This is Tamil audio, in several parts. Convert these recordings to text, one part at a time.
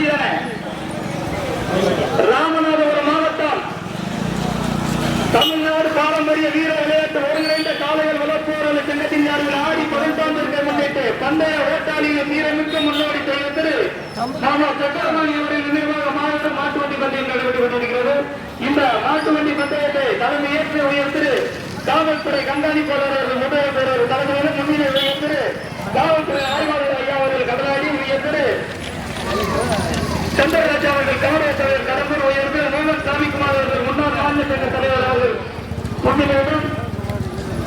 வண்டி ராமநாதபுரம் மாவட்டம். தமிழ்நாடு பாரம்பரிய வீர விளையாட்டு ஒருங்கிணைந்த காளைகள் வளர்ப்போர் சங்கத்தின் சார்பில் ஆடி பதினெட்டாந்திற்கு முன்னிட்டு பந்தய ஓட்டாளிகள் வீரமிக்க முன்னோடி தெரிவித்தது நாம அவரின் மாவட்ட மாட்டு வண்டி பந்தயம் நடைபெற்று கொண்டிருக்கிறது. இந்த மாட்டு வண்டி பந்தயத்தை தலைமை ஏற்று உயர்த்து காவல்துறை கண்காணிப்பாளர் முதல் பேரர் தலைமையில் முன்னிலை உயர்த்திரு காவல்துறை ஆய்வாளர் ஐயா அவர்கள் கடலாடி உயர்த்து சந்திரராஜா அவர்கள் காங்கிரஸ் தலைவர் கடம்பூர் உயர்ந்து மோகன் சாமிக்குமார் அவர்கள் முன்னாள் மாநில சங்க தலைவராக அவர்கள்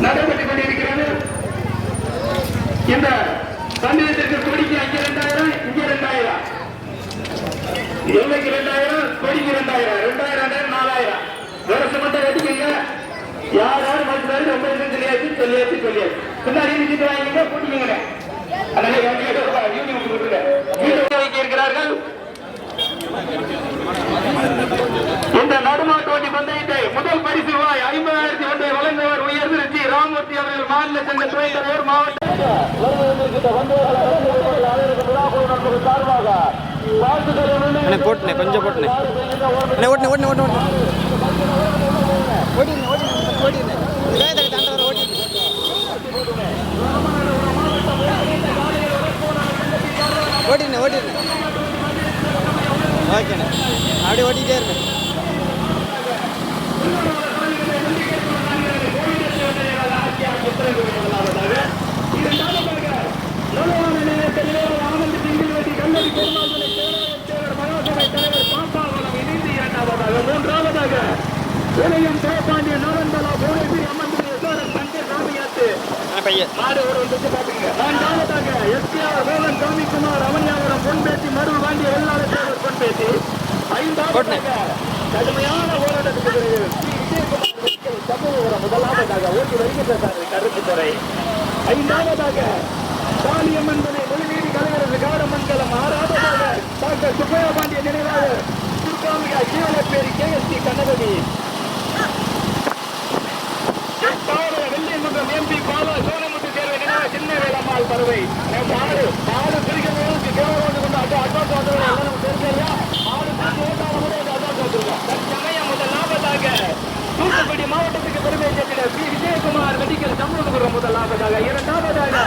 நடைபெற்றுக் கொண்டிருக்கிறது இந்த தமிழகத்திற்கு கோடிக்கு அங்கே இரண்டாயிரம் இங்கே இரண்டாயிரம் எல்லைக்கு இரண்டாயிரம் கோடிக்கு இரண்டாயிரம் இரண்டாயிரம் ரெண்டாயிரம் நாலாயிரம். வருஷம் மட்டும் எடுத்துக்கீங்க யார் யார் மறுத்தாரு ரொம்ப விஷயம் சொல்லியாச்சு சொல்லியாச்சு சொல்லியாச்சு. பின்னாடி நிச்சயத்தை வாங்கிங்க கூட்டிக்கங்க. அதனால யூனியன் இருக்கிறார்கள் இந்த நடுமாட்டு வண்டி பந்தயத்தை முதல் பரிசு ரூபாய் ஐம்பதாயிரத்தி ஒன்றை வழங்குவர் உயர்ந்து ஜி ராமூர்த்தி அவர்கள் மாநில சங்க துணைத் தலைவர் மாவட்ட அண்ணே போட்டுனே கொஞ்சம் போட்டுனே அண்ணே ஓட்டுனே ஓட்டுனே ஓட்டுனே ஓட்டினே ஓட்டினே ஓட்டினே வேதனை தாண்ட வர ஓட்டினே ஓட்டினே ஓட்டினே ஓகேண்ணே அப்படியே ஓட்டிகிட்டே இருக்கேன் மூன்றாவதாக இளையம் சிவபாண்டிய நலந்தலா புவனேஸ்வரி பையன் மாடு ஒரு வந்து பாத்தீங்க நான்காவதாக எஸ்பிஆர் மோகன் சாமிக்குமார் அவன்யாபுரம் பொன்பேட்டி மருள் வாண்டிய வெள்ளாள தேவர் பொன்பேட்டி ஐந்தாவதாக கடுமையான போராட்டத்துக்கு பிறகு சமூகம் முதலாவதாக ஓட்டி வருகின்ற கருப்பு துறை ஐந்தாவதாக காளியம்மன் துணை மொழிநீதி கலைஞரது காடமங்கலம் ஆறாவதாக டாக்டர் சுப்பையா பாண்டிய நினைவாக துர்காமிகா ஜீவனப்பேரி கே எஸ் டி கணபதி பாவல வெள்ளையங்குன்றம் எம்பி பாலா சோனமுத்து தேர்வை நினைவு சின்ன வேலம்மாள் பறவை மாடு மாடு பிரிக்கிறது கேவலம் கொண்டு அட்வா அட்வான்ஸ் வந்தவங்க எல்லாம் நமக்கு தெரிஞ்சா மாடு பிரிச்சு ஓட்டாலும் கூட அட்வான்ஸ் வந்திருக்கோம் தற்சமயம் முதல் லாபத்தாக தூத்துக்குடி மாவட்டத்துக்கு பெருமை சேர்த்திட பி விஜயகுமார் மெடிக்கல் முதலாவதாக முதல் லாபத்தாக இரண்டாவதாக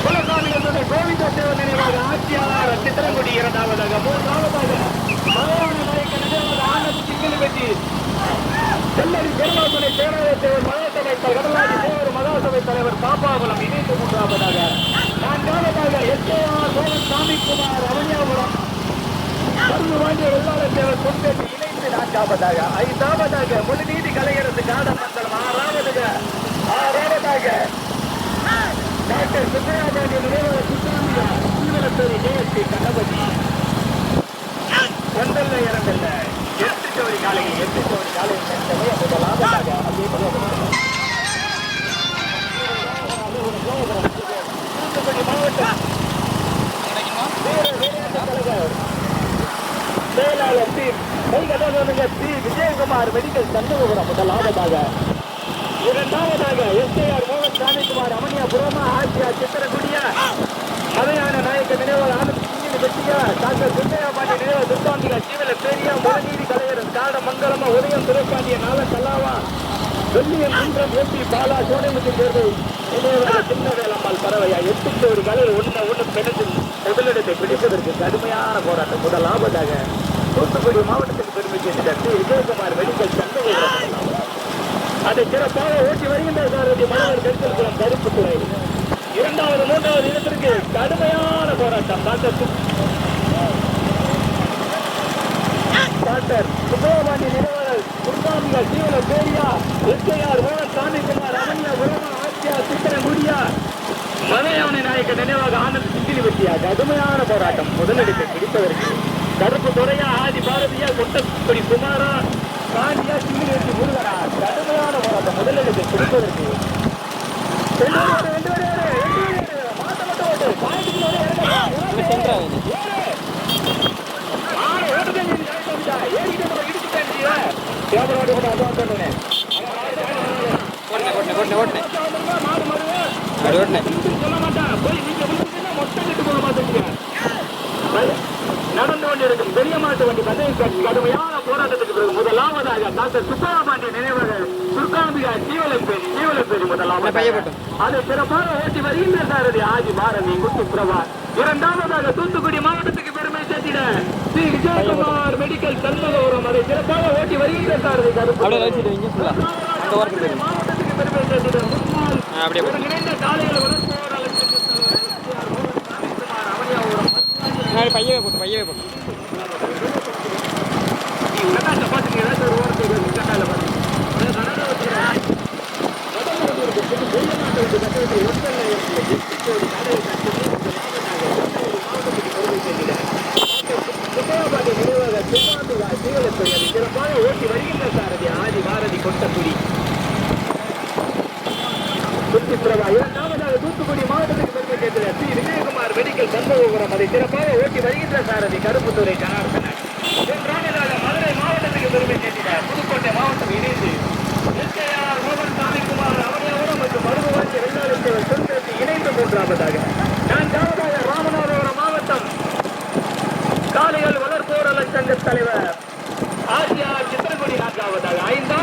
குலசாமிகளுடைய கோவிந்த தேவர் நினைவாக ஆட்சியாளர் சித்திரங்குடி இரண்டாவதாக மூன்றாவதாக மலையாள நாயக்க நினைவாக ஆனந்த் சிங்கிள் வெட்டி செல்லடி பெருமாசுனை பேரவைத்தலைவர் மகாசபை கடலாடி தேவர் மகாசபை தலைவர் பாப்பாகுளம் இணைந்து மூன்றாவதாக நான்காவதாக எஸ்ஏஆர் சோழன் சாமிக்குமார் அவனியாபுரம் கரும்பு வாங்கிய வெள்ளாளர் தேவர் பொன்பேட்டி இணைந்து நான்காவதாக ஐந்தாவதாக முழுநீதி கலைஞரசு காடமண்டலம் ஆறாவதாக ஆறாவதாக டாக்டர் சுப்பையாபாண்டிய நினைவாக சுத்தாமியா சீவனப்பேரி ஜெயஸ்ரீ கணபதி ஒன்றல்ல இரண்டல்ல எட்டு ஜோடி காலையில் எட்டு ஜோடி காலையில் சென்றவை முதலாவதாக அப்படியே தூத்துக்குடி மாவட்டம் வீர விளையாட்டு கழகம் செயலாளர் சி விஜயகுமார் மெடிக்கல் சண்முகபுரம் முதலாவதாக. இரண்டாவதாக எஸ்ஏஆர் மோகன் சாமிக்குமார் அமனியாபுரமா ஆசியா சித்திரகுடியா மலையான நாயக்க நினைவாக ஆனந்த் சிங்கினி வெட்டியா டாக்டர் சுண்டையா பாண்டிய நினைவு துர்காந்திகா ஜீவல பெரியா முரநீதி கலைஞரன் காட மங்களமா உதயம் துரைக்காண்டிய நாள கல்லாவா வெள்ளியம் குன்றம் ஓட்டி பாலா சோனைமுத்து தேர்வு நினைவாக சின்ன வேலம்மாள் பறவையா எட்டு ஒரு கலை ஒன்று ஒன்று பிணைந்து முதலிடத்தை பிடிப்பதற்கு கடுமையான போராட்டம். முதலாவதாக தூத்துக்குடி மாவட்டத்திற்கு பெருமை சேர்ந்த விஜயகுமார் மெடிக்கல் சந்தை அதை சிறப்பாக ஓட்டி வருகின்ற சாரதி மலர் கருத்தல்குளம் கருப்புத்துறை இரண்டாவது மூன்றாவது இடத்திற்கு கடுமையான போராட்டம். டாக்டர் டாக்டர் சுப்பிரமணிய நிறுவனர் குர்காமிகா ஜீவன பேரியா எஸ்ஐஆர் மோகன் சாமிக்குமார் அமனியா உரமா ஆட்சியா சித்திரங்குடியா மலையாவணி நாயக்க நினைவாக ஆனந்த் சிங்கிலி வெட்டியா கடுமையான போராட்டம். முதலிடத்தை பிடிப்பதற்கு கருப்பு துறையா ஆதி பாரதியா கொட்டக்குடி குமாரா காந்தியா சிங்கிலி முருகனா கடுமையான போராட்டம் முதலிடத்தை பிடிப்பதற்கு ஒரு இறங்க. சொல்ல மாட்டான் போய் நீங்க மொத்தம் கெட்டு போக மாட்டேங்க நடந்து மாட்டு வண்டி பந்தய கடுமையான போராட்டத்துக்கு பிறகு முதலாவதாக டாக்டர் சுப்பராமாண்டி நினைவாக துர்காம்பிகா ஜீவலப்பேரி ஜீவலப்பேரி முதலாவது. அதை சிறப்பாக ஓட்டி வருகின்ற சாரதி ஆதி பாரதி முத்துப்பிரபா இரண்டாவதாக தூத்துக்குடி மாவட்டத்துக்கு பெருமை சேர்த்திட ஸ்ரீ விஜயகுமார் மெடிக்கல் சண்முகபுரம் அதை சிறப்பாக ஓட்டி வருகின்ற சாரதி கருப்பு மாவட்டத்துக்கு பெருமை சேர்த்திட முன்னாள் ஒருங்கிணைந்த காளைகள் வளர்ப்போர் அலட்சியத்தின் தலைவர் எஸ்ஆர் மோகன் சாமிக்குமார் அவனியாபுரம் முன்னாடி பையவே போட்டு பையவே போட்டு நீ உடனே ஓட்டி வருகின்ற சாரதி ஆதி பாரதி கொட்டக்குடி சுற்றுப்பிரபா இரண்டாவதாக தூத்துக்குடி மாவட்டத்தில் பெருமை ஸ்ரீ விஜயகுமார் மெடிக்கல் சண்முகபுரம். அதை சிறப்பாக ஓட்டி வருகின்ற சாரதி கருப்புத்துறை ஜனார்தனன் மதுரை மாவட்டத்துக்கு பெருமை சேர்த்தினார். புதுக்கோட்டை மாவட்டம் இணைந்து எஸ்கேஆர் மோகன் சாமிக்குமார் மற்றும் மருதுவாச்சி வெள்ளாளத்தேவர் சுந்தரத்தி இணைந்து மூன்றாவதாக. நான்காவதாக ராமநாதபுரம் மாவட்டம் காளைகள் வளர்ப்போர் சங்க தலைவர். ஆசியார் சித்திரகுடி நான்காவதாக. ஐந்து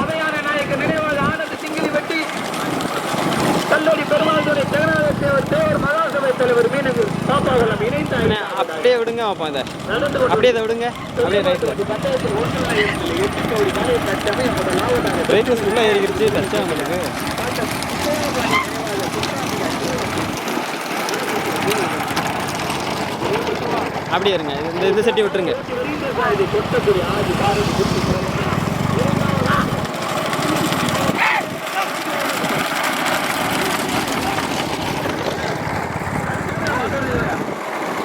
மதையான நாயக்க நினைவாக ஆனந்த் சிங்கிலி வெட்டி கல்லூரி பெருமாள் துறை ஜெகநாத தேவர் தேவர் மகாசபை தலைவர் மீனகு பாப்பாவளம் இணைந்த அண்ணே, அப்படியே விடுங்க வைப்போம் இதை. அப்படியே இதை விடுங்க. அப்படியே முதலாவதாக ரைட்டில். ஃபுல்லாக ஏறிக்கிடுச்சு தச்சா உங்களுக்கு. அப்படியே இருங்க. இந்த இந்த செட்டி விட்டுருங்க இது கொட்டக்குடி ஆதி பாரதி குட்டி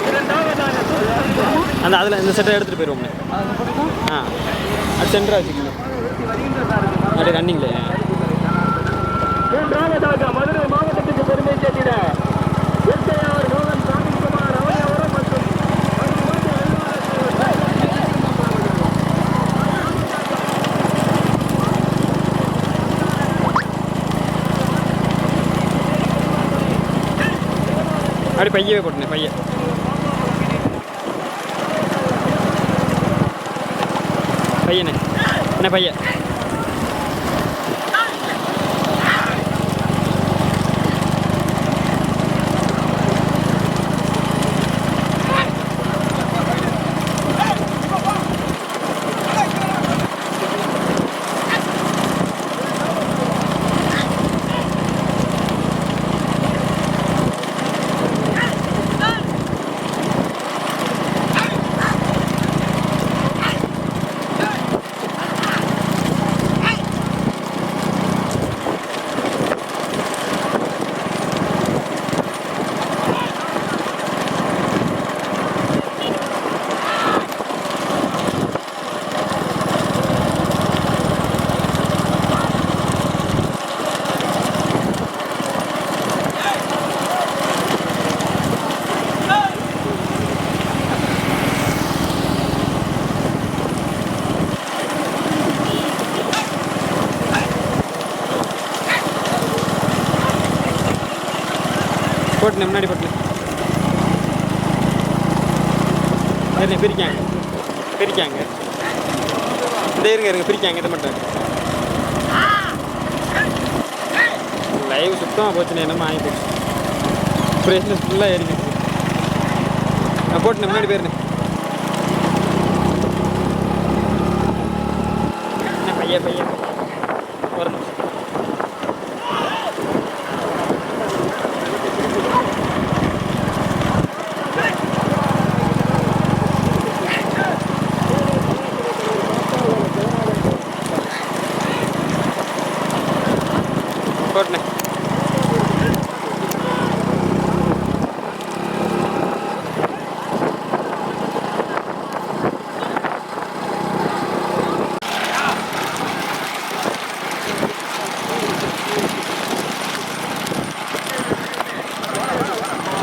இரண்டாவதாக அந்த அதில் இந்த செட்டை எடுத்துகிட்டு போயிடுவோம்ண்ணே ஆ. அது சென்டராக வச்சுக்கோங்க. அப்படியே ரன்னிங்லே மதுரை மாவட்டத்துக்கு பெருமை சேர்த்திட அப்படி பையவே போட்டுனே பைய. பையனே என்ன பைய போட்டுனே முன்னாடி போட்டுனே சரிண்ணே பிரிக்காங்க பிரிக்காங்க இந்த இருங்க இருங்க பிரிக்காங்க இதை மட்டும். லைவ் சுத்தமாக போச்சுண்ணே என்னமோ ஆகி போச்சு. ஃப்ரெஷ்னஸ் ஃபுல்லாக ஏறிக்கிட்டு நான் போட்டுனேன் முன்னாடி போயிருந்தேன். என்ன பையன் பையன்.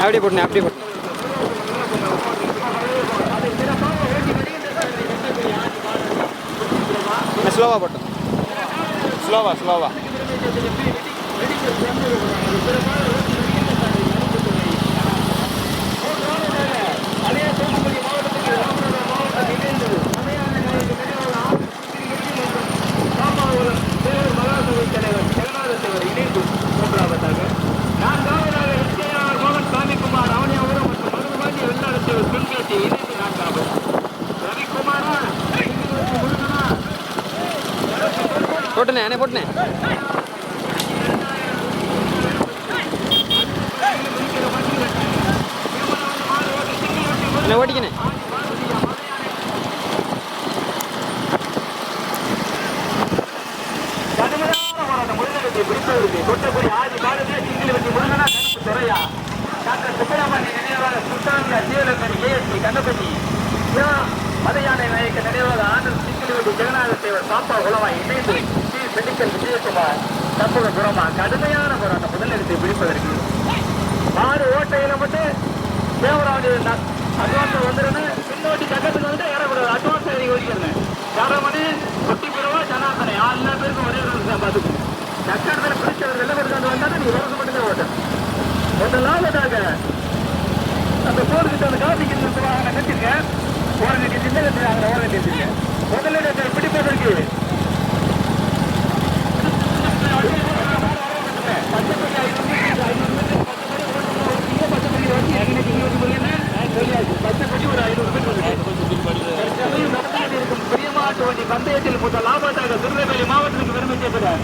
அப்படியே போட்டுனே அப்படியே போட்டு ஸ்லோவாக போட்டோம் ஸ்லோவா ஸ்லோவா போட்டுனே அண்ணே போட்டுனே. அண்ணே ஓட்டிக்கண்ணே கடுமையான போராட்டம் முருகனுக்கு பிடிப்பதற்கு ஆதி காலத்தில் சிங்கிள் வெட்டி முருகனா கருப்பு துறையா டாக்டர் சுப்பிரமணிய நினைவாக சுத்தாமியா ஜீவலங்கரி ஏஎஸ்பி கண்ணபதி மலையானை நாயக்க நினைவாக ஆண்டர் சிங்கிள் வெட்டி ஜெகநாத தேவர் பாப்பா உலவா இணைந்து பிடிக்கல் மெடிக்கல் விஜயகுமார் தற்போத புறமா கடுமையான போராட்டம் முதலிடத்தை பிடிப்பதற்கு. ஆறு ஓட்டையில மட்டும் தேவராஜ் அட்வான்ஸ் வந்துருன்னு பின்னோட்டி கட்டத்தில் வந்து ஏறக்கூடாது அட்வான்ஸ் எழுதி ஒதுக்கிறேன் தரமணி குட்டி பிறவா ஜனார்தனை எல்லா பேருக்கும் ஒரே ஒரு தான் பார்த்துக்கணும் சக்கரத்தில் பிடிச்சவர் வெள்ள கொடுத்து வந்தாலும் நீ வரது மட்டும் தான் ஓட்டம் முதலாவதாக அந்த போர்கிட்ட அந்த காபிக்கு நிறுத்துவாங்க கட்டிருக்கேன் ஓரங்கட்டி சின்ன கட்டிருக்காங்க. ஓரங்கட்டி வச்சிருக்கேன் முதலிடத்தை பிடிப்பதற்கு பச்சைப்பட்டி பச்சைப்பட்டி ஒரு ஐநூறு பேர் தற்சமயம் நடந்து இருக்கும் பிரியமாட்டு வண்டி பந்தயத்தில் முதல் லாபத்தாக திருநெல்வேலி மாவட்டத்துக்கு பெருமை சேர்க்கிறார்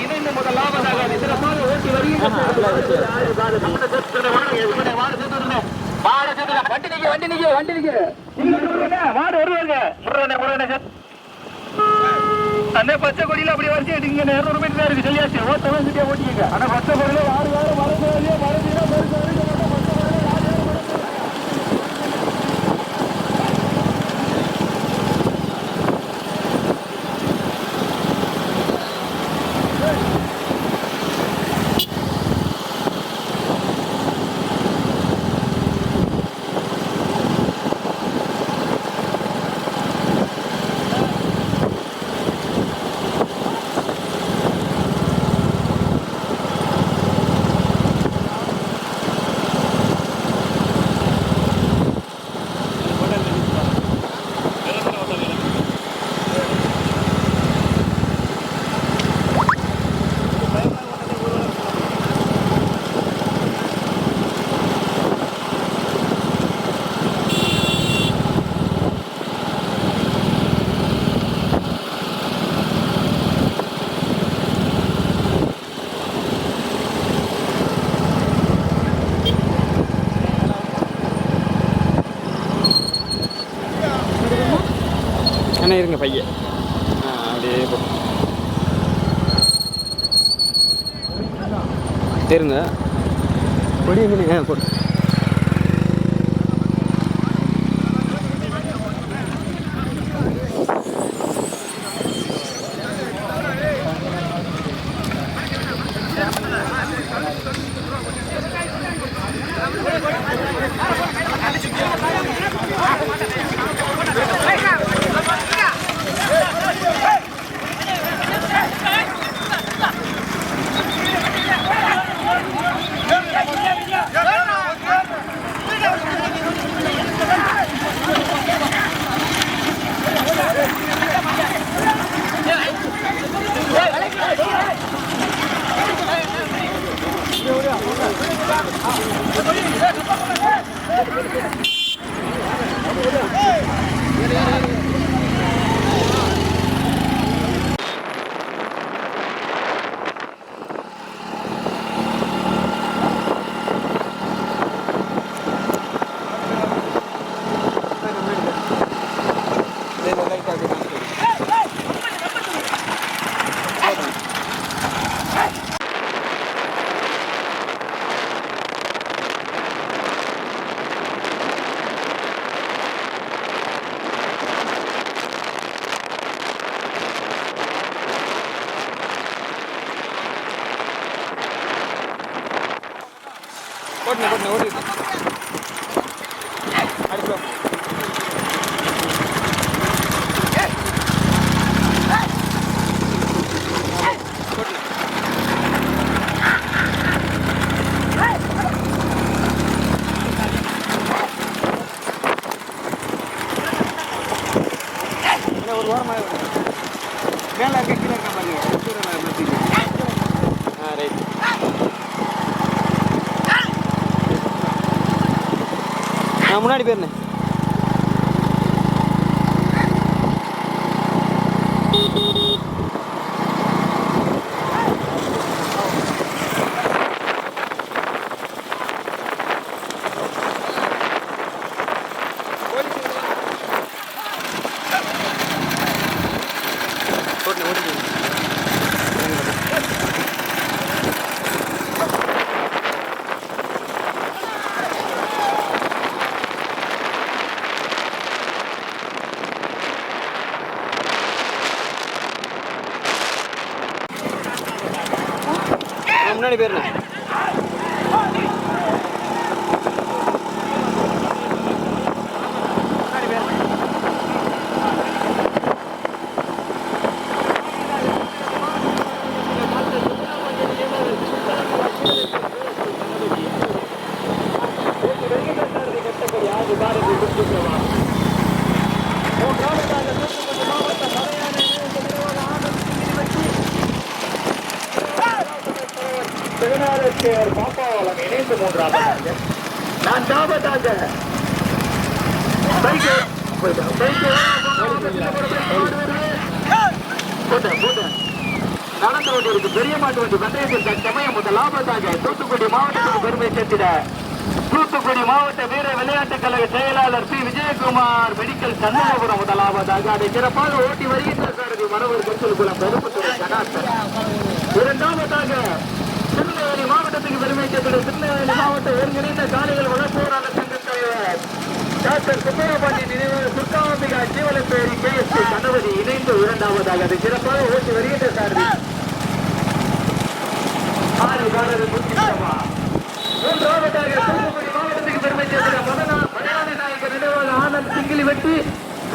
இணைந்து முதல் லாபத்தாக சிறப்பாக ஓட்டி வண்டி நிக்க வண்டி நிக்க வண்டி நிக்க மாடு வருவாங்க முருகனே முருகனே சார் அந்த பச்சை கொடியில அப்படி வரிசை இங்க இருநூறு மீட்டர் இருக்கு சொல்லியாச்சு ஓட்டவே ஓட்டிக்கங்க. ஆனா பச்சை பொருள் பையன். அப்படியே போ. தெரியுங்க கொடி எங்கே ஆ போட்டுனே போட்டுனே ஓடி அடிப்போ ஒரு வாரம் மேலே இருக்க கீழே இருக்க பாருங்க. ஆ ரைட் நான் முன்னாடி போயிருந்தேன். நான் போயிருந்தேன் திருநாளத்தேவர் பாப்பாவளம் இணைந்து மூன்றாவதாக நான்காவதாக பைக்கு போயிட்டேன். பைக்கு போட்டேன், போட்டேன். நடந்து கொண்டிருக்கு பெரிய மாட்டு வண்டி பந்தயத்தில் தற்சமயம் முதல் லாபத்தாக தூத்துக்குடி மாவட்டத்துக்கு பெருமை சேர்த்திட தூத்துக்குடி மாவட்ட வீர விளையாட்டு கழக செயலாளர் பி விஜயகுமார் மெடிக்கல் சண்முகபுரம் முதலாவதாக அதை சிறப்பாக ஓட்டி வருகின்ற சாரதி மரவர் கருத்தில் குளம் பெருமத்துறை கடாசர் இரண்டாவதாக திருநெல்வேலி மாவட்டத்துக்கு பெருமை சேர்த்திட திருநெல்வேலி மாவட்ட ஒருங்கிணைந்த சாலைகள் வளர்ப்போராளர் சங்க தலைவர் டாக்டர் சுப்பையபாண்டி நினைவு Durgambika Jeevanapperi K S P Ganapathi இணைந்து இரண்டாவதாக அது சிறப்பாக ஓட்டி வருகின்ற சாரதி. ஆறு பாரதி முக்கியமா மூன்றாவதாக தூத்துக்குடி மாவட்டத்துக்கு பெருமை சேர்ந்த மதனா நாயகர் நினைவாக ஆனந்த் சிங்கிலி வெட்டி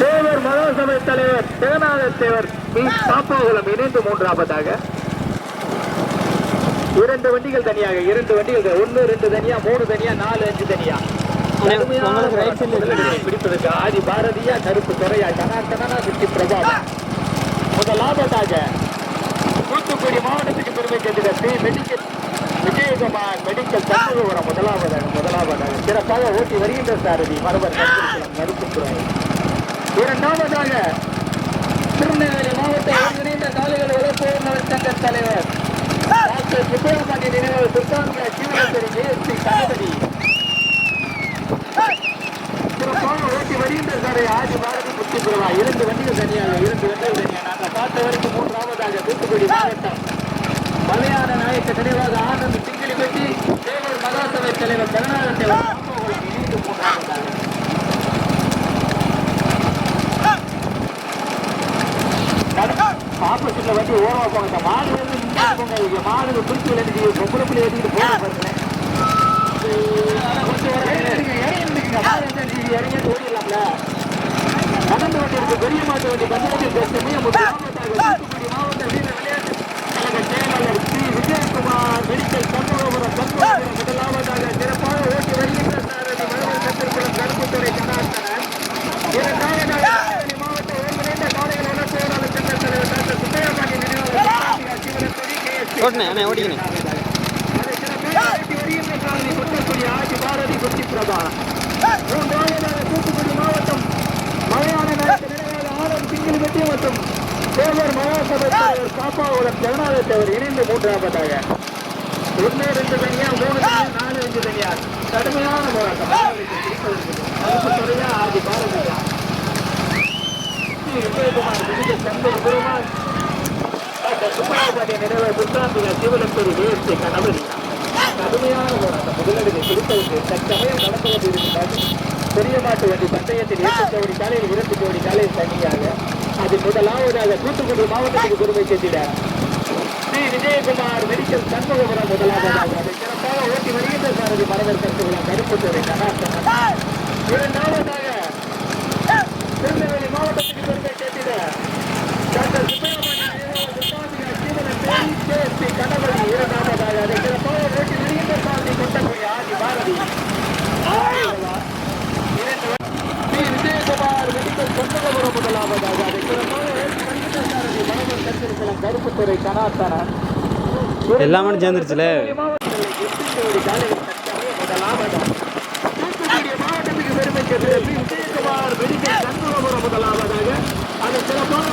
தேவர் மகாசபை தலைவர் ஜெகநாத தேவர் பி பாப்பாகுளம் இணைந்து மூன்றாவதாக இரண்டு வண்டிகள் தனியாக இரண்டு வண்டிகள் ஒன்னு ரெண்டு தனியா மூணு தனியா நாலு அஞ்சு தனியா. பிடிப்பதற்கு ஆதி பாரதியா கருப்பு துறையா ஜனார்த்தனா சுற்றி பிரபாவா முதலாவதாக தூத்துக்குடி மாவட்டத்துக்கு பெருமை சேர்ந்த ஸ்ரீ மெடிக்கல் விஜயகுமார் மெடிக்கல் சண்முகபுரம் முதலாவதாக முதலாவதாக சிறப்பாக ஓட்டி வருகின்ற சாரதி. மரபர் மருத்துவத்துறை இரண்டாவதாக திருநெல்வேலி மாவட்ட ஒருங்கிணைந்த காலைகள் சங்க தலைவர் டாக்டர் சுப்பிரமணிய நினைவு சிவனேஸ்வரி ஜெயஸ்ரீ கணபதி சிறப்பாக ஓட்டி வருகின்ற சாரை ஆதி பாரதி முத்தி இரண்டு வண்டிகள் தனியாக இரண்டு வண்டிகள் தனியாக நாங்கள் பார்த்த வரைக்கும் மூன்றாவதாக தூத்துக்குடி மாவட்டம் மலையாள நாயக்க நினைவாக ஆனந்த் சிங்கிலி பெட்டி தேவர் மகாசபை தலைவர் கருணாகரன் தேவர் இணைந்து மூன்றாவதாக ஆப்போசிட்ல வண்டி ஓரமா போங்க மாடு வந்து முன்னாடி போங்க மாடு குறிச்சு விளையாடி பொம்பளை பிள்ளை ஏற்றிட்டு போக பாருங்க இறங்கி ஓடிடலாம்ல நடந்து கொண்டிருக்க பெரிய மாட்டு வண்டி முதலாவதாக தூத்துக்குடி மாவட்ட வீர விளையாட்டு கழக செயலாளர் ஸ்ரீ விஜயகுமார் மெடிக்கல் சண்முகபுரம் சண்முகபுரம் முதலாவதாக சிறப்பாக ஓட்டி வருகின்ற சாரதி மருவல் கத்திரிக்குளம் கருப்புத்துறை இரண்டாவதாக திருநெல்வேலி மாவட்ட ஒருங்கிணைந்த காலையில் வளர்ப்போராளர் சங்க தலைவர் டாக்டர் சுப்பையாபாண்டி நினைவாளர் ஓட்டி வருகின்ற சாரதி கொட்டக்குடி ஆட்சி பாரதி குட்டி பிரபா. தூத்துக்குடி மாவட்டம் மலையாள நாயக்க நினைவாக ஆனந்த் வெட்டி மற்றும் தேவர் மகாசபை தலைவர் பாப்பாவுடன் ஜெகநாத தேவர் இணைந்து மூன்றாவதாக ஒன்று ரெண்டு தனியா மூணு தனியா நாலு அஞ்சு தனியா கடுமையான போராட்டம் ஆதி பாரதியா ஸ்ரீ விஜயகுமார் விஜய சந்தர் பெருமாள் டாக்டர் சுப்பராபாண்டிய நினைவு புத்தாம்பிகா சிவலப்பேரி கடுமையான போராட்டம். முதலடிமை பிடித்தவுக்கு தற்சமயம் நடந்து கொண்டிருக்கிறார்கள் பெரிய மாட்டு வண்டி பந்தயத்தில் எட்டு ஜோடி காலையில் இரண்டு ஜோடி காலையில் தனியாக அது முதலாவதாக தூத்துக்குடி மாவட்டத்துக்கு பெருமை சேர்த்திட. ஸ்ரீ விஜயகுமார் மெடிக்கல் சண்முகபுரம் முதலாவதாக அதை சிறப்பாக ஓட்டி வருகின்ற சாரதி மரவர் கருத்துக்குளம் கருப்புத்துறை கடாசனம் இரண்டாவதாக திருநெல்வேலி மாவட்டத்துக்கு பெருமை சேர்த்திட டாக்டர் சுப்பிரமணிய ஜேஎஸ்பி இரண்டாவது இரண்டாவதாக அதை சிறப்பாக ஓட்டி வருகின்ற சாரதி கொண்டக்குடி ஆதி பாரதி ஸ்ரீ விஜயகுமார் மெடிக்கல் சண்முகபுரம் முதலாவதாக அதை சிறப்பாக ஓட்டி வருகின்ற கருப்புத்துறை கனாத்தனர் எல்லாமே சேர்ந்துருச்சுல மாவட்டத்துக்கு பெருமை முதலாவதாக. அதை சிறப்பாக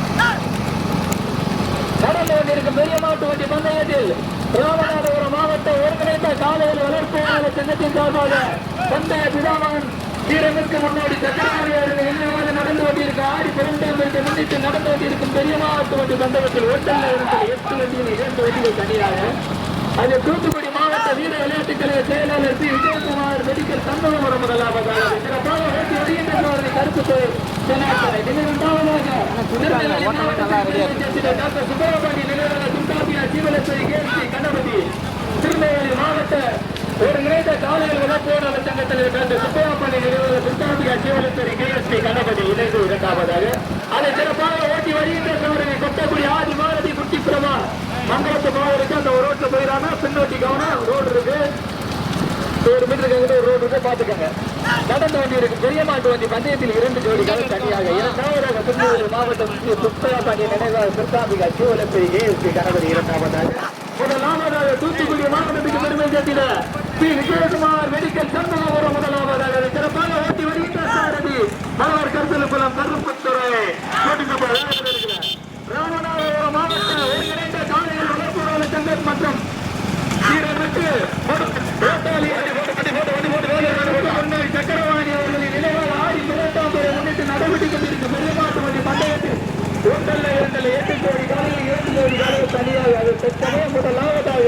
நடந்து கொண்டிருக்கும் பெரிய மாட்டு வண்டி பந்தயத்தில் ராமநாதபுரம் மாவட்ட ஒருங்கிணைந்த காலையில் வளர்ப்பு சின்னத்தின் சார்பாக பந்தய பிதாமன் வீரமிற்கு முன்னாடி சக்கரவர்த்தி அவர்கள் இன்னும் நடந்து கொண்டிருக்க ஆடி பெருந்தேம்பத்தை முன்னிட்டு நடந்து கொண்டிருக்கும் பெரிய மாவட்ட வண்டி பந்தயத்தில் ஒட்டல்ல இருந்த எட்டு வண்டிகள் இரண்டு வண்டிகள் தனியாக. அது தூத்துக்குடி மாவட்ட வீர விளையாட்டுக் கழக செயலாளர் பி. விஜயகுமார் மெடிக்கல் சந்தோகபுரம் முதலாவதாக சிறப்பாக வருகின்ற கருத்து திருநெல்வேலி மாவட்ட டாக்டர் சுப்பரபாண்டி நிலையான துர்காபியா ஜீவலட்சுமி கேசி கணபதி திருநெல்வேலி மாவட்ட ஒரு நினைத்த காலையில் வளர்ப்போராளர் சங்கத்தில் டாக்டர் சுப்பரபாண்டி நிலையான துர்காபியா ஜீவலட்சுமி கேஎஸ்பி கணபதி இணைந்து இரண்டாவதாக அதை சிறப்பாக ஓட்டி வருகின்ற சோதனை கொட்டக்குடி ஆதி மாரதி குட்டி பிரமா மங்களத்து மாவருக்கு அந்த ஒரு ரோட்ல போயிடாம பின்னோட்டி கவனம் ரோடு இருக்கு ஒரு மீட்டருக்கு அங்கிட்ட ஒரு ரோடு இருக்கு. பாத்துக்கோங்க. நடந்து வண்டி இருக்கு. பெரிய மாட்டு வண்டி. பந்தயத்தில் இரண்டு ஜோடிகள் தனியாக. இரண்டாவதாக திருநெல்வேலி மாவட்டம் சுத்தராபாண்டிய நினைவாக சிற்காம்பிகா சிவலப்பை ஏஎஸ்பி கணபதி இரண்டாவதாக. முதலாவதாக தூத்துக்குடி மாவட்டத்துக்கு பெருமை சேர்த்திட பி விஜயகுமார் மெடிக்கல் சந்தனபுரம் முதலாவதாக சிறப்பாக ஓட்டி வருகின்ற சாரதி. மலர் கருத்தலுக்குளம் கருப்புத்துறை. ராமநாதபுரம் ஒருங்கிணைந்த காலையில் வளர்ப்பு மற்றும் சக்கரவாணி அவர்களின் நிலைவாக ஆடி இரண்டாம் பேரை முன்னிட்டு நடைபெற்று பெருமாட்டு வண்டி பந்தயத்தில் ஒன்றல்ல இரண்டல்ல எட்டு கோடி காலையில் இரண்டு கோடி காலையில் தனியாக அது பெற்றமே முதலாவதாக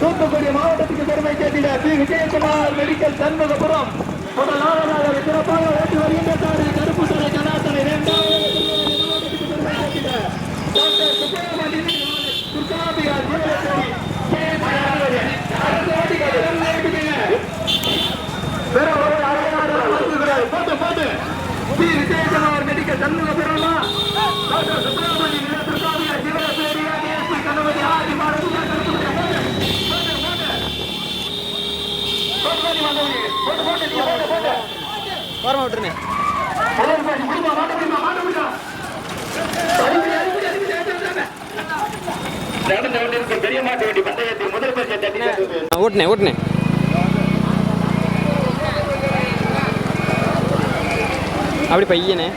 தூத்துக்குடி மாவட்டத்துக்கு பெருமை கேட்டிட பி விஜயகுமார் மெடிக்கல் சண்முகபுரம் முதலாவதாக சிறப்பாக ஓட்டி வருகின்ற கருப்பு துறை கலாசனை இரண்டாவது மாவட்டத்துக்கு பெருமை கேட்டிட டாக்டர் சுப்பிரமணியன் துர்காபிகார் ஜீவலட்சுமி கே. மகாதேவி. அடுத்த ஓட்டிக்காரு. எல்லாம் ஓட்டிக்கங்க. வேற ஒரு அழகான வாழ்த்துக்கள். போட்டு, போட்டு. பி. விஜயகுமார் மெடிக்கல் சண்முகபுரமா? டாக்டர் சுப்பிரமணியன் நில துர்காபிகா ஜீவலட்சுமி டிஎஸ்பி கணபதி ஆதி மாணவி கருத்து போட்டு, போட்டு, போட்டு. போட்டு, போட்டு, மாணவி. போட்டு, போட்டு, நீங்க போட்டு, போட்டு. ஓரமாக விட்டுருண்ணே அழகு பாரு, முடியுமா, மாட்ட முடியுமா, மாட்ட நடந்து கொண்டிருக்கும் பெரிய மாட்டு வண்டி பந்தயத்தில் முதல் பரிசை தட்டி ஓட்டுனே ஓட்டுனே அப்படி பையனே.